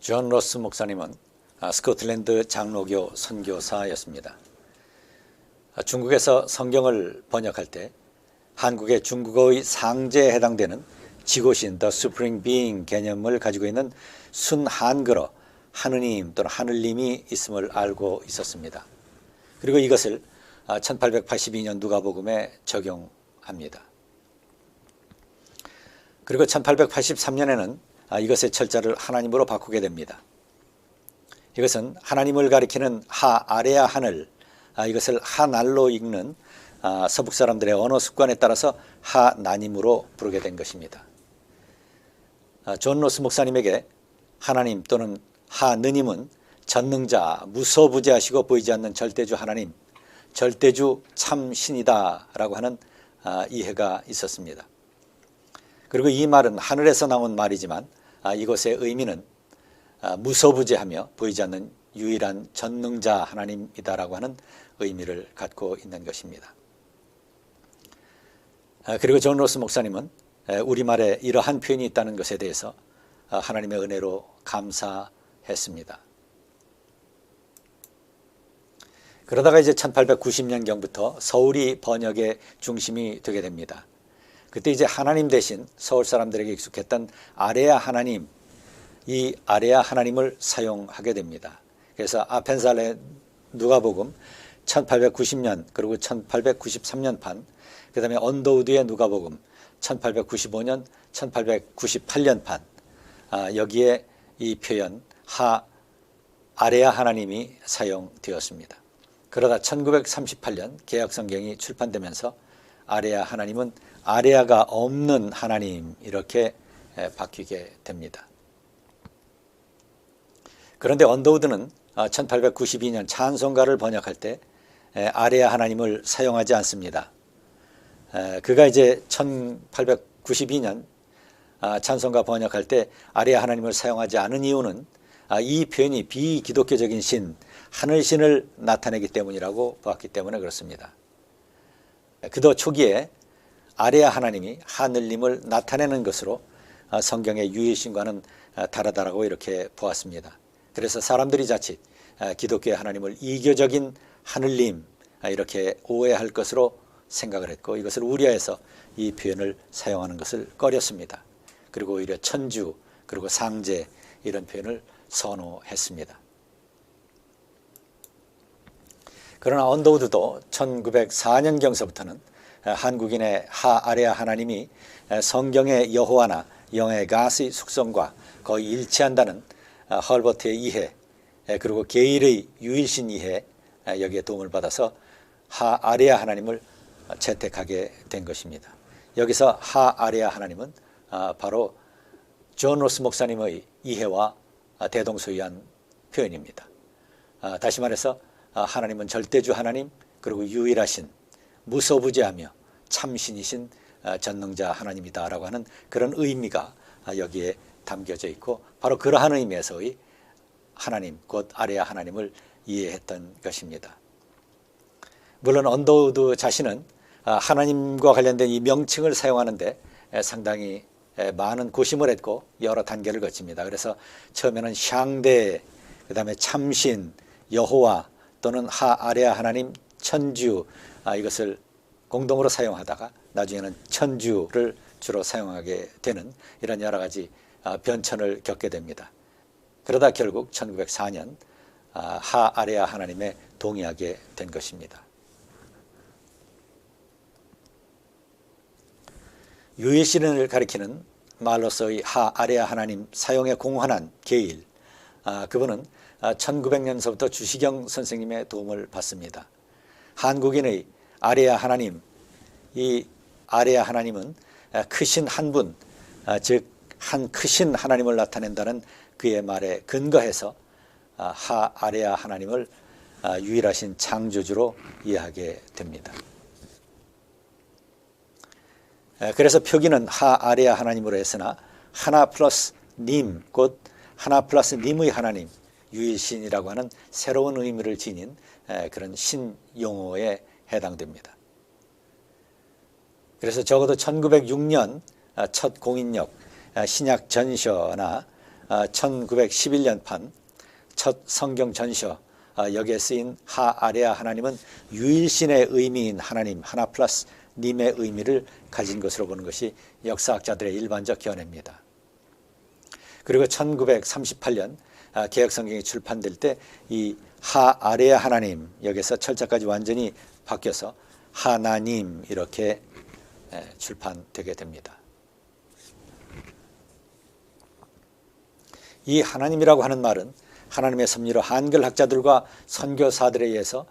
존 로스 목사님은 아, 스코틀랜드 장로교 선교사였습니다. 아, 중국에서 성경을 번역할 때 한국의 중국어의 상제에 해당되는 지고신 The Supreme Being 개념을 가지고 있는 순한글어 하느님 또는 하늘님이 있음을 알고 있었습니다. 그리고 이것을 1882년 누가복음에 적용합니다. 그리고 1883년에는 이것의 철자를 하나님으로 바꾸게 됩니다. 이것은 하나님을 가리키는 하 아래야 하늘 이것을 하날로 읽는 서북 사람들의 언어 습관에 따라서 하나님으로 부르게 된 것입니다. 존 로스 목사님에게 하나님 또는 하느님은 전능자, 무소부재하시고 보이지 않는 절대주 하나님, 절대주 참신이다 라고 하는 이해가 있었습니다. 그리고 이 말은 하늘에서 나온 말이지만 이것의 의미는 무소부재하며 보이지 않는 유일한 전능자 하나님이다라고 하는 의미를 갖고 있는 것입니다. 그리고 존 로스 목사님은 우리말에 이러한 표현이 있다는 것에 대해서 하나님의 은혜로 감사했습니다. 그러다가 이제 1890년경부터 서울이 번역의 중심이 되게 됩니다. 그때 이제 하나님 대신 서울 사람들에게 익숙했던 아레아 하나님, 이 아레아 하나님을 사용하게 됩니다. 그래서 아펜살레 누가복음 1890년 그리고 1893년 판 그 다음에 언더우드의 누가복음 1895년 1898년 판 아, 여기에 이 표현 하 아레아 하나님이 사용되었습니다. 그러다 1938년 개혁성경이 출판되면서 아레아 하나님은 아레아가 없는 하나님 이렇게 바뀌게 됩니다. 그런데 언더우드는 1892년 찬송가를 번역할 때 아레아 하나님을 사용하지 않습니다. 그가 이제 1892년 찬송가 번역할 때 아레아 하나님을 사용하지 않은 이유는 이 표현이 비기독교적인 신, 하늘신을 나타내기 때문이라고 보았기 때문에 그렇습니다. 그도 초기에 아레아 하나님이 하늘님을 나타내는 것으로 성경의 유일신과는 다르다라고 이렇게 보았습니다. 그래서 사람들이 자칫 기독교의 하나님을 이교적인 하늘님 이렇게 오해할 것으로 생각을 했고 이것을 우려해서 이 표현을 사용하는 것을 꺼렸습니다. 그리고 오히려 천주 그리고 상제 이런 표현을 선호했습니다. 그러나 언더우드도 1904년경서부터는 한국인의 하아레아 하나님이 성경의 여호와나 영의 가스의 숙성과 거의 일치한다는 헐버트의 이해 그리고 게일의 유일신 이해 여기에 도움을 받아서 하아레아 하나님을 채택하게 된 것입니다. 여기서 하아레아 하나님은 바로 존 로스 목사님의 이해와 대동소이한 표현입니다. 다시 말해서 하나님은 절대주 하나님 그리고 유일하신 무소부재하며 참신이신 전능자 하나님이다라고 하는 그런 의미가 여기에 담겨져 있고 바로 그러한 의미에서의 하나님 곧 아레아 하나님을 이해했던 것입니다. 물론 언더우드 자신은 하나님과 관련된 이 명칭을 사용하는데 상당히 많은 고심을 했고 여러 단계를 거칩니다. 그래서 처음에는 샹대, 그 다음에 참신, 여호와 또는 하 아레아 하나님, 천주 아, 이것을 공동으로 사용하다가 나중에는 천주를 주로 사용하게 되는 이런 여러 가지 아, 변천을 겪게 됩니다. 그러다 결국 1904년 아, 하아레아 하나님에 동의하게 된 것입니다. 유일신을 가리키는 말로서의 하 아레아 하나님 사용에 공헌한 게일 아, 그분은 1900년서부터 아, 주시경 선생님의 도움을 받습니다. 한국인의 아레아 하나님 이 아레아 하나님은 아, 크신 한 분, 즉 한 크신 하나님을 나타낸다는 그의 말에 근거해서 하 아레아 하나님을 유일하신 창조주로 이해하게 됩니다. 그래서 표기는 하 아레아 하나님으로 했으나 하나 플러스 님, 곧 하나 플러스 님의 하나님, 유일신이라고 하는 새로운 의미를 지닌 그런 신 용어에 해당됩니다. 그래서 적어도 1906년 첫 공인력 신약 전셔나 1911년판 첫 성경 전서 아, 여기에 쓰인 하 아레아 하나님은 유일신의 의미인 하나님 하나 플러스 님의 의미를 가진 것으로 보는 것이 역사학자들의 일반적 견해입니다. 그리고 1938년 아, 개혁 성경이 출판될 때 이 하 아레아 하나님 여기서 철자까지 완전히 바뀌어서 하나님 이렇게 출판되게 됩니다. 이 하나님이라고 하는 말은 하나님의 섭리로 한글 학자들과 선교사들에 의해서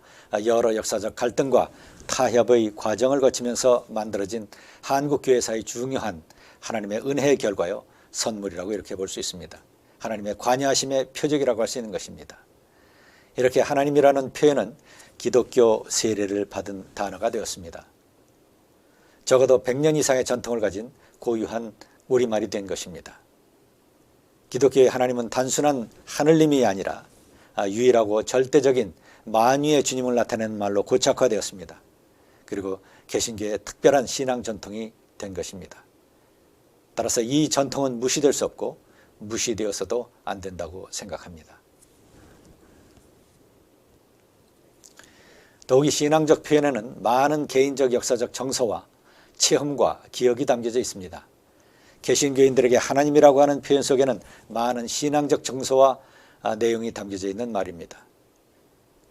여러 역사적 갈등과 타협의 과정을 거치면서 만들어진 한국 교회사의 중요한 하나님의 은혜의 결과요 선물이라고 이렇게 볼 수 있습니다. 하나님의 관여하심의 표적이라고 할 수 있는 것입니다. 이렇게 하나님이라는 표현은 기독교 세례를 받은 단어가 되었습니다. 적어도 100년 이상의 전통을 가진 고유한 우리말이 된 것입니다. 기독교의 하나님은 단순한 하늘님이 아니라 유일하고 절대적인 만유의 주님을 나타내는 말로 고착화되었습니다. 그리고 개신교의 특별한 신앙 전통이 된 것입니다. 따라서 이 전통은 무시될 수 없고 무시되어서도 안 된다고 생각합니다. 더욱이 신앙적 표현에는 많은 개인적 역사적 정서와 체험과 기억이 담겨져 있습니다. 개신교인들에게 하나님이라고 하는 표현 속에는 많은 신앙적 정서와 아, 내용이 담겨져 있는 말입니다.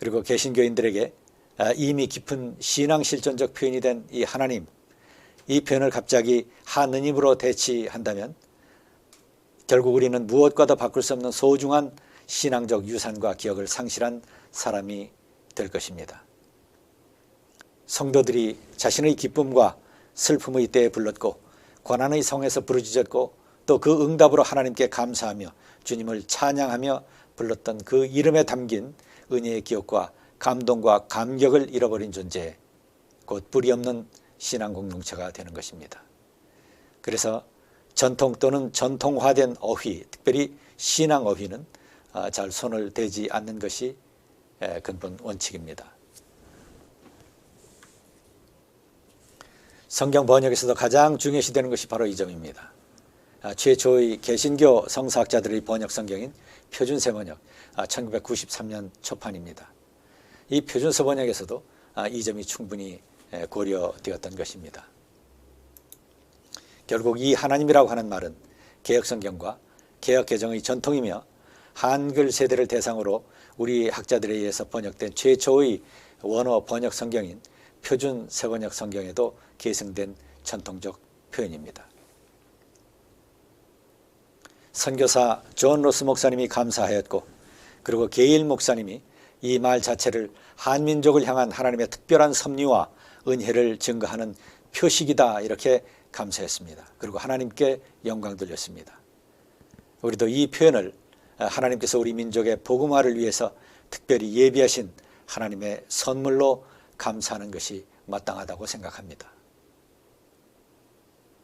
그리고 개신교인들에게 아, 이미 깊은 신앙 실존적 표현이 된 이 하나님, 이 표현을 갑자기 하느님으로 대치한다면 결국 우리는 무엇과도 바꿀 수 없는 소중한 신앙적 유산과 기억을 상실한 사람이 될 것입니다. 성도들이 자신의 기쁨과 슬픔의 때에 불렀고 고난의 성에서 부르짖었고 또 그 응답으로 하나님께 감사하며 주님을 찬양하며 불렀던 그 이름에 담긴 은혜의 기억과 감동과 감격을 잃어버린 존재 곧 뿌리 없는 신앙 공동체가 되는 것입니다. 그래서 전통 또는 전통화된 어휘, 특별히 신앙 어휘는 아, 잘 손을 대지 않는 것이 근본 원칙입니다. 성경 번역에서도 가장 중요시되는 것이 바로 이 점입니다. 아, 최초의 개신교 성사학자들의 번역 성경인 표준세 번역 1993년 아, 초판입니다. 이 표준세 번역에서도 아, 이 점이 충분히 고려되었던 것입니다. 결국 이 하나님이라고 하는 말은 개혁성경과 개혁개정의 전통이며 한글 세대를 대상으로 우리 학자들에 의해서 번역된 최초의 원어 번역 성경인 표준 세번역 성경에도 계승된 전통적 표현입니다. 선교사 존 로스 목사님이 감사하였고 그리고 게일 목사님이 이 말 자체를 한민족을 향한 하나님의 특별한 섭리와 은혜를 증거하는 표식이다 이렇게 감사했습니다. 그리고 하나님께 영광 돌렸습니다. 우리도 이 표현을 하나님께서 우리 민족의 복음화를 위해서 특별히 예비하신 하나님의 선물로 감사하는 것이 마땅하다고 생각합니다.